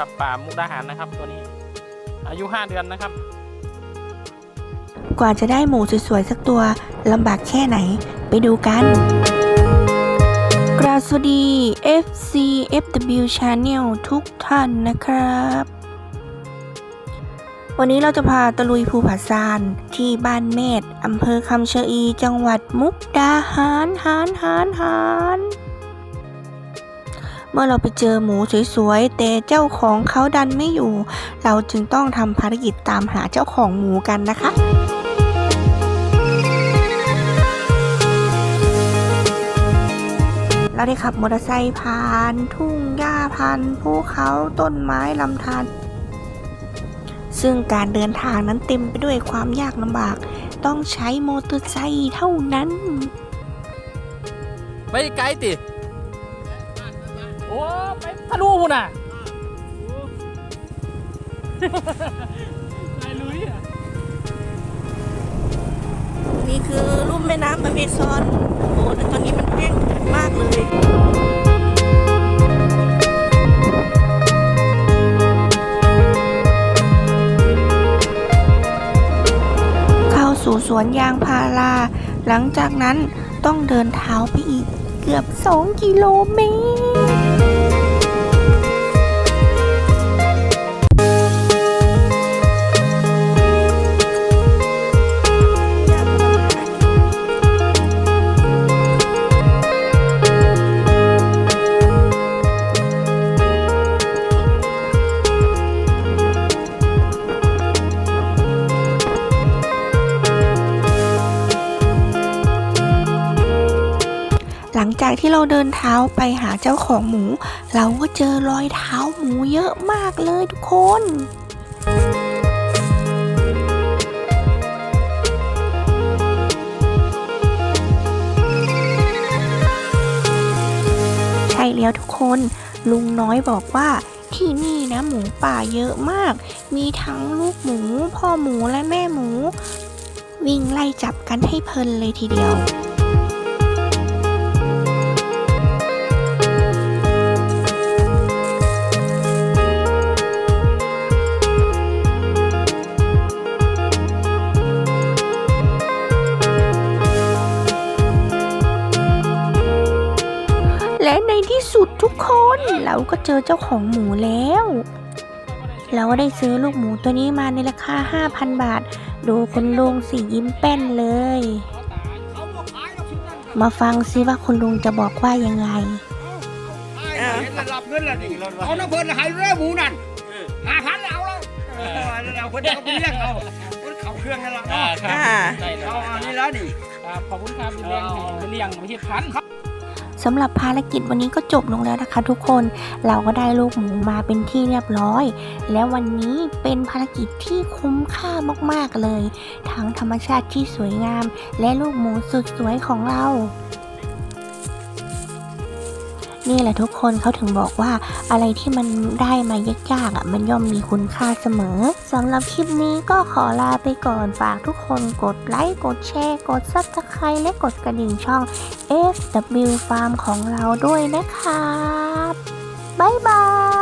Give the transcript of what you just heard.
ครับป่ามุกดาหารนะครับตัวนี้ อายุ 5 เดือนนะครับ กว่าจะได้หมูสวยๆสักตัวลำบากแค่ไหนไปดูกันกราบสวัสดี FC FW Channel ทุกท่านนะครับ วันนี้เราจะพาตะลุยภูผาซานที่บ้านเมธอำเภอคำเชะอี จังหวัดมุกดาหารหารหารหาร เมื่อเราไปเจอหมูสวยๆ แต่เจ้าของเขาดันไม่อยู่ เราจึงต้องทำภารกิจตามหาเจ้าของหมูกันนะคะเราได้ขับมอเตอร์ไซค์ผ่าน ทุ่งหญ้าพันภูเขาต้นไม้ลำธารซึ่งการเดินทางนั้นเต็มไปด้วยความยากลำบาก ต้องใช้มอเตอร์ไซค์เท่านั้นไปไกลติ โอ้ไปทะลุหุ่นอะนายลุยอะ นี่คือลุ่มแม่น้ำอเมซอนโอ้แต่ตอนนี้มันแห้งมากเลยเข้าสู่สวนยางพารา หลังจากนั้นต้องเดินเท้าไปอีก เกือบ 2 กิโลเมตร งจากที่เราเดินเท้าไปหาเจ้าของหมู เราก็เจอรอยเท้าหมูเยอะมากเลยทุกคนใช่แล้วทุกคน ลุงน้อยบอกว่าที่นี่นะหมูป่าเยอะมาก มีทั้งลูกหมู พ่อหมูและแม่หมู วิ่งไล่จับกันให้เพลินเลยทีเดียว ที่สุดทุกคนเราก็เจอเจ้าของหมูแล้ว เราก็ได้ซื้อลูกหมูตัวนี้มาในราคา 5,000 บาท ดูคุณลุงสียิ้มแป้นเลย มาฟังซิว่าคุณลุงจะบอกว่ายังไงเห็นระดับเงินละนี่เอาน้ำเพิ่นให้เรือหมูนั่นห้าพันเอาแล้วเอาเพิ่นเอาไปเลี้ยงเอาเพิ่นเขาเครื่องกันแล้วอ่าเนาะครับอ่าได้เลยเอาอันนี้แล้วนี่ขอบคุณครับเลี้ยงเลี้ยงไม่ใช่พันครับ สำหรับภารกิจวันนี้ก็จบลงแล้วนะคะ ทุกคนเราก็ได้ลูกหมูมาเป็นที่เรียบร้อย และวันนี้เป็นภารกิจที่คุ้มค่ามากๆเลย ทั้งธรรมชาติที่สวยงาม และลูกหมูสุดสวยของเรา นี่แหละทุกคนเขาถึงบอกว่าอะไรที่มันได้มายากๆอะมันย่อมมีคุณค่าเสมอสำหรับคลิปนี้ก็ขอลาไปก่อนฝากทุกคนกดไลค์กดแชร์ กดซับสไครต์และกดกระดิ่งช่อง FW Farm ของเราด้วยนะครับบ๊ายบาย